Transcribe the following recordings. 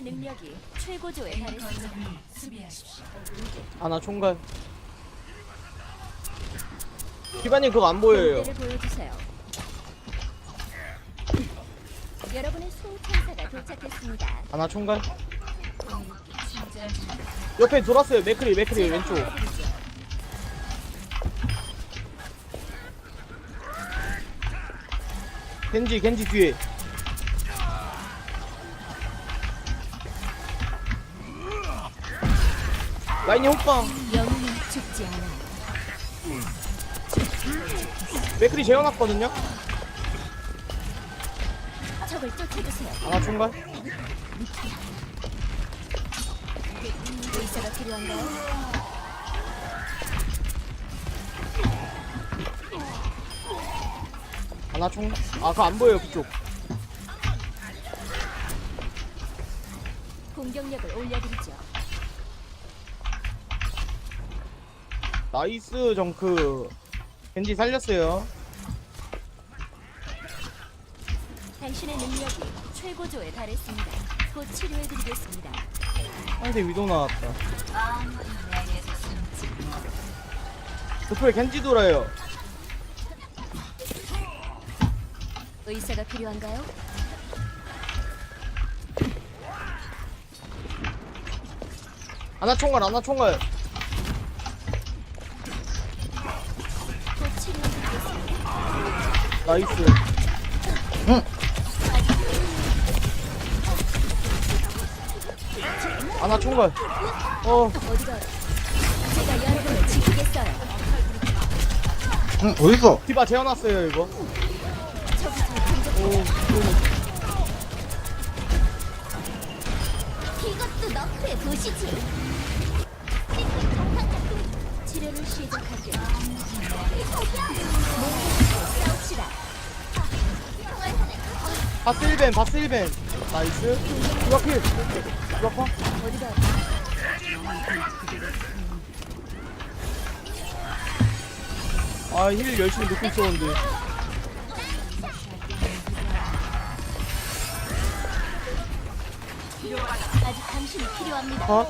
능력이 최고조에 달했습니다. 아나 총괄. 기반님 그거 안 보여요. 보여주세요. 여러분의 수호천사가 도착했습니다. 아나 총괄. 옆에 돌았어요. 맥크리 맥크리 왼쪽. 겐지 겐지 뒤에 라인이 호빵 영웅은 않아. 맥크리 재워놨거든요 적을 쫓아주세요. 아나 총괄 의사가 필요한가요? 아나 총 아 그거 안 보여요 그쪽 공격력을 올려드리죠. 나이스 정크 겐지 살렸어요 당신의 능력이 최고조에 달했습니다. 곧 치료해드리겠습니다. 상대 위도 나왔다 그쪽에 겐지 돌아요 의사가 필요한가요? 아나 총괄 아나 총괄 나이스 아나 총괄 어. 응 어딨어 디바 재워놨어요 이거. 오, 이것도 너프의 도시지. 치료를 시작할게 바스 1벤 바스 1벤. 나이스. 디바 필. 디바 파. 어디가? 아힐 열심히 넣고 있었는데. 아직 당신이 필요합니다. 컷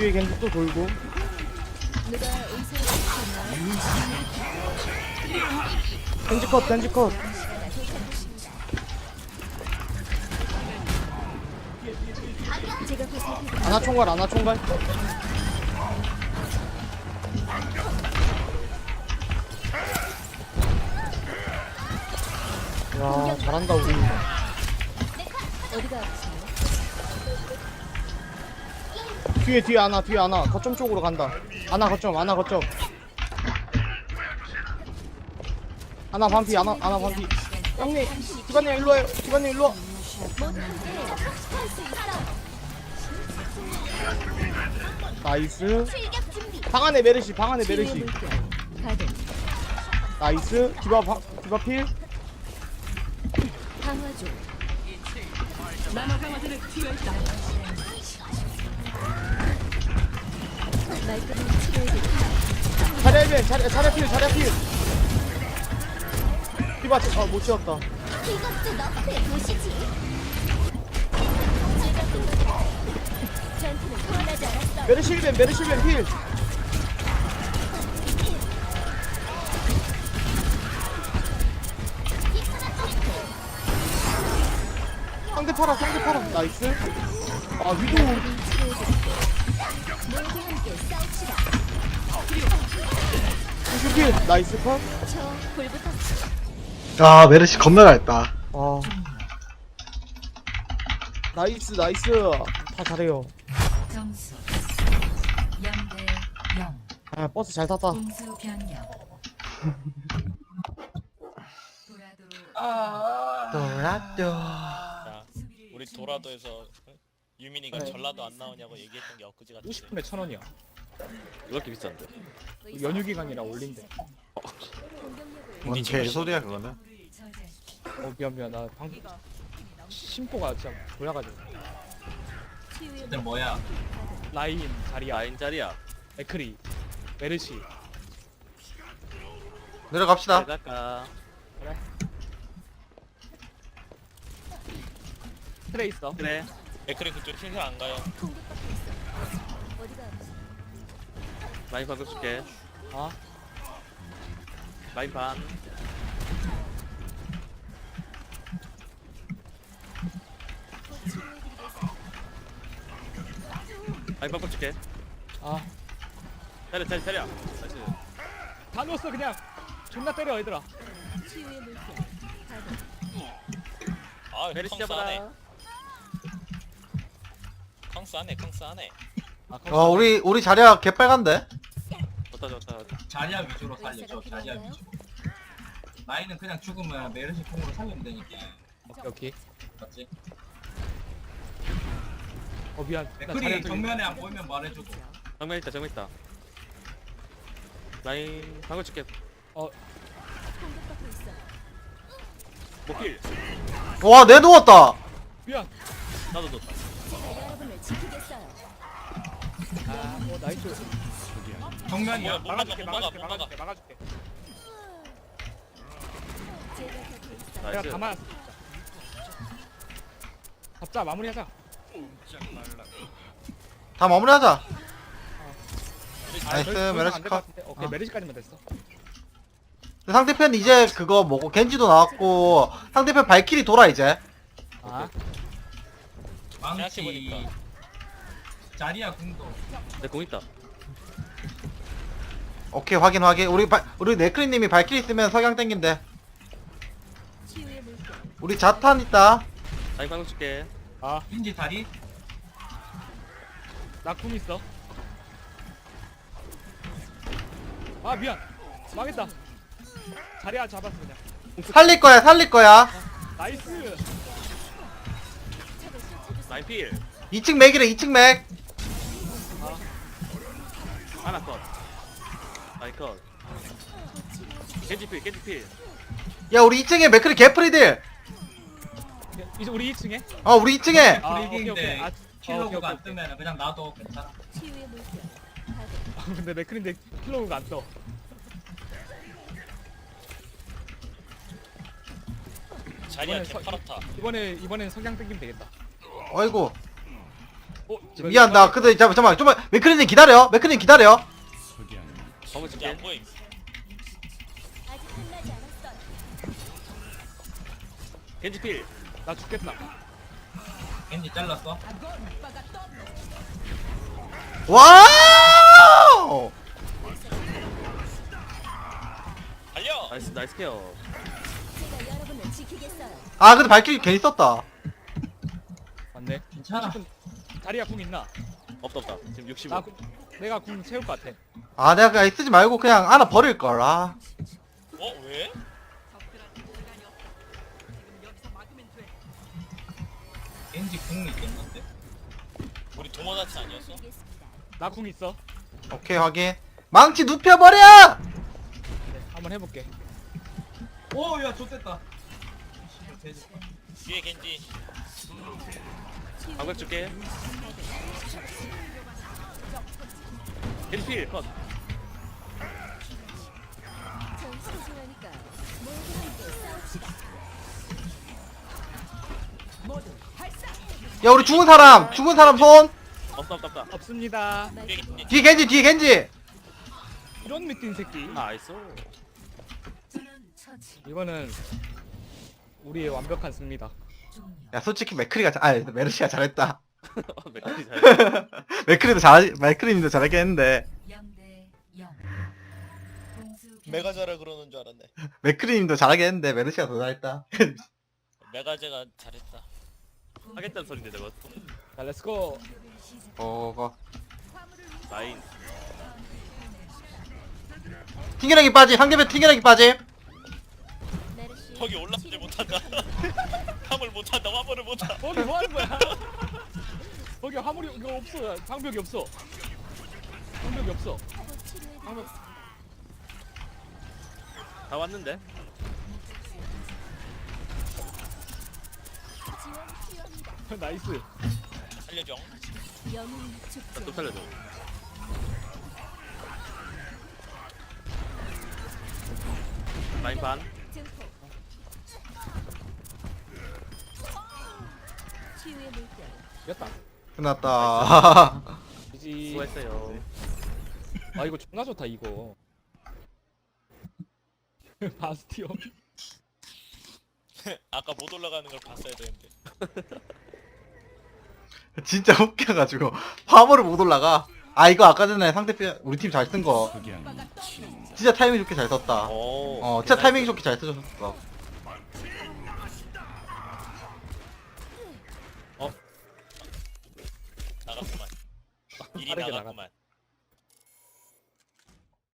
뒤에 겐지 또 돌고? 겐지 컷 겐지 컷. 아나 총괄 아나 총괄. 야 잘한다 우리. 어디가 뒤에 뒤에 아나 뒤에 아나 거점 쪽으로 간다 아나 거점 아나 거점 아나 반피 아나 아나 반피 형님 기반님 일로 와요 기반님 일로 와. 나이스. 방 안에 메르시 방 안에 메르시. 나이스 디바 바, 디바 필 강화 중. 말끔히 치료해드릴게요. 자리 벤 자리 자리 필 자리 필 디바 아못 치웠다 이것도 너프의 도시지. 제가 끊어드릴게요. 전투는 끝나지 않았어요. 메르시 벤 메르시 벤필 상대 팔아 상대 팔아 나이스 아 위도. 필 나이스 컷. 아 메르시 겁나 잘했다. 아. 나이스 나이스. 다 잘해요. 점수 0대 0 아 버스 잘 탔다. 공수 변경 도라도. 또라또 자, 우리 도라도에서 어? 유민이가 전라도 안 나오냐고 얘기했던 게 엊그제 같은데 50분에 천 원이야. 왜 이렇게 비싼데? 연휴 기간이라 올린대. 뭔 개소리야 그거는 어 미안 미안 나 방금 심보가 진짜 돌아가지고 치유의 얘들 뭐야? 라인 자리야 라인 자리야. 에크리 메르시 내려갑시다 내갈까? 트레이서 그래. 맥크리 그쪽 힐을 안 가요. 공격받고 있어. 어디가 아프지? 라인 방금 줄게. 아 라인 반. 곧 치유해드리겠어. 라인 방금 줄게. 아, 자리 자리 자리야. 나이스. 다 넣었어 그냥 존나 때려 얘들아 치유의 물결. 가동. 아, 캉스 하네. 잡아라. 하네, 캉스 하네. 아, 어 우리 우리 자리야 개빨간데 좋다 좋다 좋다. 자리야 위주로 살려줘. 자리야 위주로. 라인은 그냥 죽으면 메르시 콩으로 살리면 되니까. 오케이 오케이 맞지? 어 미안 나 자리야 맥클이 저기 정면에 안 보이면 말해주고. 정면 있다 정면 있다. 라인 방금 줄게. 공격받고 있어. 목필. 와내 누웠다 미안 나도 좋다. 어요. 아어 나이스 정면이야. 못 막아, 막아줄게 못 막아, 막아줄게 못 막아. 막아줄게 막아줄게. 내가. 가만 잡자 마무리하자 다 마무리하자 아, 나이스, 더- 더 이상 메르시 안될것 컷. 같은데? 오케이 어. 메르시까지만 됐어 상대편 이제 그거 뭐고 겐지도 나왔고 상대편 발키리 돌아 이제 아 망치. 생각해보니까. 자리야 궁도. 내 공 있다. 오케이 확인 확인 우리 바, 우리 네크리님이 발키리 쓰면 석양 치유의 물결. 우리 자탄 있다 라인 방금 줄게. 아, 인지 다리. 나궁 있어. 아, 미안. 망했다. 자리야 잡았어 그냥. 살릴 거야 살릴 거야 나이스. 라인 필. 2층 맥이래 2층 맥 하나 컷. 라인 컷. 겐지 필 겐지 필. 야 우리 2층에 맥크리 개프리들 이제 우리 2층에. 어 우리 2층에 아, 오케이 브리딩인데 오케이. 아, 아, 오케이 킬로그가 오케이. 안 뜨면 그냥 놔둬 괜찮아. 치유의 물결. 가동. 아, 근데 맥크린데 킬로우가 안 떠. 자리야 이번엔 서- 개파랗다. 이번에 이번엔 성향 땡기면 되겠다. 어이구 어, 미안 나 근데 잠- 잠깐만 좀만 맥크리님 기다려 맥크리님 기다려 방금 이제 줄게. 안 보임. 아직 끝나지 않았어. 겐지 필. 나 죽겠다. 인지 잘랐어. 와우 달려! 나이스 나이스 케어. 제가 여러분을 지키겠어요. 아 근데 발키리 괜히 썼다 맞네. 괜찮아. 자리야 궁 있나? 없다 없다. 지금 65. 나 궁, 내가 궁 채울 것 같아. 아 내가 그냥 쓰지 말고 그냥 하나 버릴걸 아 어, 왜? 인지 궁 있겠는데. 우리 도모다치 아니었어? 나 궁 있어. 오케이 확인 망치 눕혀버려 네, 한번 해볼게. 오야 좋됐다. 뒤에 겐지. 방금 줄게. 겐지 필 컷. 야 우리 죽은 사람 죽은 사람 손 없다 없다 없다. 없습니다. 뒤에 겐지. 뒤에 겐지 이런 미친 새끼. 나이스. 이거는 우리의 완벽한 승리다. 야 솔직히 맥크리가 잘- 아 메르시가 잘했다 맥클이 잘. 맥크리도 잘 맥크리님도 잘하긴 했는데 0대 0. 공수 메가 자라 그러는 줄 알았네. 맥크리님도 잘하긴 했는데 메르시가 더 잘했다 메가제가 잘했다. 하겠다는 소린데 저거. 자, 렛츠고. 어거 라인. 튕겨내기 빠지 상대편 튕겨내기 빠지 거기 올라오지 못한다. 화물 못한다. 화물을 못한다. 거기 뭐 하는 거야? 거기 화물이 이거 없어. 방벽이 없어. 방벽이 없어. 곧 치료해드리겠습니다. 다 왔는데. 지원 필요합니다. 나이스. 살려줘. 영웅 자, 죽지 또 살려줘. 라인 반. 이겼다. 끝났다. 이지. 수고했어요. 아 이거 존나 좋다 이거. 바스티온. 아까 못 올라가는 걸 봤어야 되는데. 진짜 웃겨가지고 화물을 못 올라가. 아 이거 아까 전에 상대편 우리 팀 잘 쓴 거. 진짜 타이밍 좋게 잘 썼다. 오. 어, 진짜 타이밍 좋게 잘 써줬어. 이 빠르게 나갔구만.